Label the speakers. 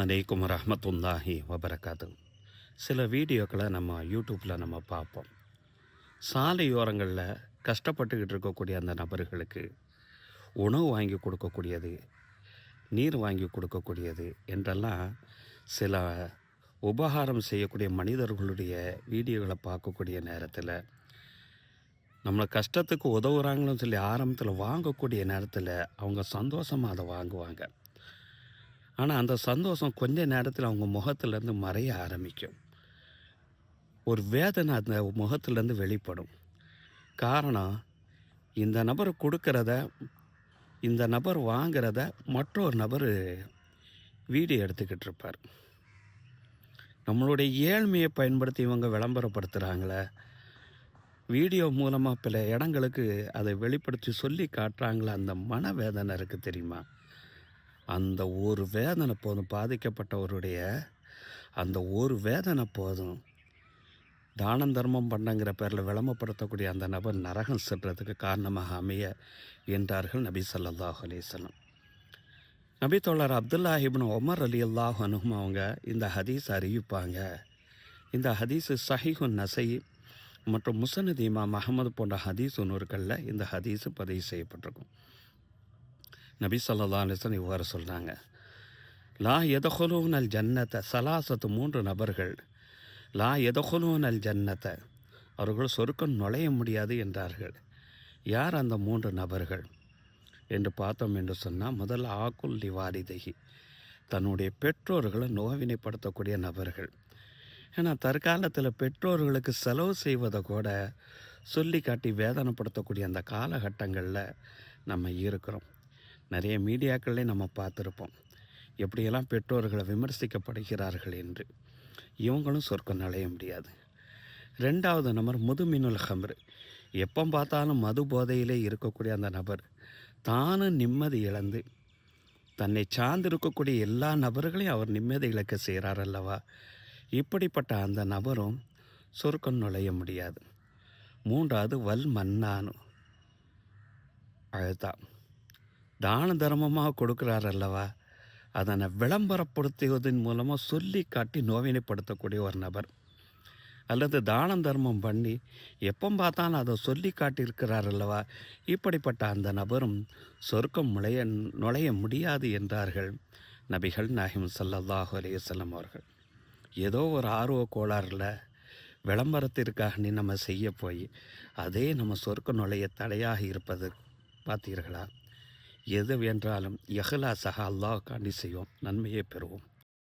Speaker 1: அலைக்கும் ரஹமத்துல்லாஹி வபரகாது சில வீடியோக்களை நம்ம யூடியூப்பில் நம்ம பார்ப்போம். சாலையோரங்களில் கஷ்டப்பட்டுக்கிட்டு இருக்கக்கூடிய அந்த நபர்களுக்கு உணவு வாங்கி கொடுக்கக்கூடியது நீர் வாங்கி கொடுக்கக்கூடியது என்றெல்லாம் சில உபகாரம் செய்யக்கூடிய மனிதர்களுடைய வீடியோகளை பார்க்கக்கூடிய நேரத்தில் நம்மளை கஷ்டத்துக்கு உதவுகிறாங்களோன்னு சொல்லி ஆரம்பத்தில் வாங்கக்கூடிய நேரத்தில் அவங்க சந்தோஷமாக அதை வாங்குவாங்க. ஆனால் அந்த சந்தோஷம் கொஞ்ச நேரத்தில் அவங்க முகத்துலேருந்து மறைய ஆரம்பிக்கும். ஒரு வேதனை அந்த முகத்துலேருந்து வெளிப்படும். காரணம் இந்த நபர் கொடுக்கறத இந்த நபர் வாங்கிறத மற்றொரு நபர் வீடியோ எடுத்துக்கிட்டு இருப்பார். நம்மளுடைய ஏழ்மையை பயன்படுத்தி இவங்க விளம்பரப்படுத்துகிறாங்களே வீடியோ மூலமாக பல இடங்களுக்கு அதை வெளிப்படுத்தி சொல்லி காட்டுறாங்களே அந்த மனவேதனை இருக்குது தெரியுமா? அந்த ஒரு வேதனை போதும். பாதிக்கப்பட்டவருடைய அந்த ஒரு வேதனை போதும். தானம் தர்மம் பண்ணங்கிற பேரில் விளம்பரப்படுத்தக்கூடிய அந்த நபர் நரகம் செல்றதுக்கு காரணமாக அமைய என்றார்கள் நபி சல்லாஹ் அலைஹி நபி தோழர் அப்துல்லாஹிப்னு ஒமர் உமர் அலி அல்லாஹ் அனுகும் அவங்க இந்த ஹதீஸ் அறிவிப்பாங்க. இந்த ஹதீஸு சஹீஹுன் நசை மற்றும் முசனதீமா மஹமது போன்ற ஹதீஸ் நூறுகளில் இந்த ஹதீஸு பதிவு செய்யப்பட்டிருக்கும். நபி ஸல்லல்லாஹு அலைஹி இவ்வாறு சொல்கிறாங்க லா எதஹுலூன் அல் ஜன்னத்தை சலாசத்து மூன்று நபர்கள் லா எதஹுலூன் அல் ஜன்னத்தை அவர்கள் சொருக்கம் நுழைய முடியாது என்றார்கள். யார் அந்த மூன்று நபர்கள்? என்று பார்த்தோம் என்று சொன்னால் முதல் ஆக்குல் லிவாரிதகி தன்னுடைய பெற்றோர்களை நோவினைப்படுத்தக்கூடிய நபர்கள். ஏன்னா தற்காலத்தில் பெற்றோர்களுக்கு செலவு செய்வதை கூட சொல்லி காட்டி வேதனைப்படுத்தக்கூடிய அந்த காலகட்டங்களில் நம்ம இருக்கிறோம். நிறைய மீடியாக்களே நம்ம பார்த்துருப்போம். எப்படியெல்லாம் பெற்றோர்களை விமர்சிக்கப்படுகிறார்கள் என்று. இவங்களும் சொர்க்கம் நுழைய முடியாது. ரெண்டாவது நபர் முதுமினுல் ஹம்ரு எப்போ பார்த்தாலும் மது போதையிலே இருக்கக்கூடிய அந்த நபர். தானும் நிம்மதி இழந்து தன்னை சார்ந்திருக்கக்கூடிய எல்லா நபர்களையும் அவர் நிம்மதி இழக்க செய்கிறார் அல்லவா? இப்படிப்பட்ட அந்த நபரும் சொர்க்கம் நுழைய முடியாது. மூன்றாவது வல் மன்னானு. அதுதான் தான தர்மமாக கொடுக்குறார் அல்லவா அதனை விளம்பரப்படுத்துவதன் மூலமாக சொல்லி காட்டி நோவினைப்படுத்தக்கூடிய ஒரு நபர். அல்லது தானம் தர்மம் பண்ணி எப்போ பார்த்தாலும் அதை சொல்லி காட்டியிருக்கிறார் அல்லவா இப்படிப்பட்ட அந்த நபரும் சொர்க்கம் நுழைய நுழைய முடியாது என்றார்கள் நபிகள் நாஹிம் ஸல்லல்லாஹு அலைஹி அவர்கள். ஏதோ ஒரு ஆர்வ கோளாறில் விளம்பரத்திற்காக நீ நம்ம செய்ய போய் அதே நம்ம சொர்க்க நுழைய தடையாக இருப்பது பார்த்தீர்களா? எது என்றாலும் எஹ்லாசாக அல்லாஹ் காண்டி செய்வோம். நன்மையே பெறுவோம்.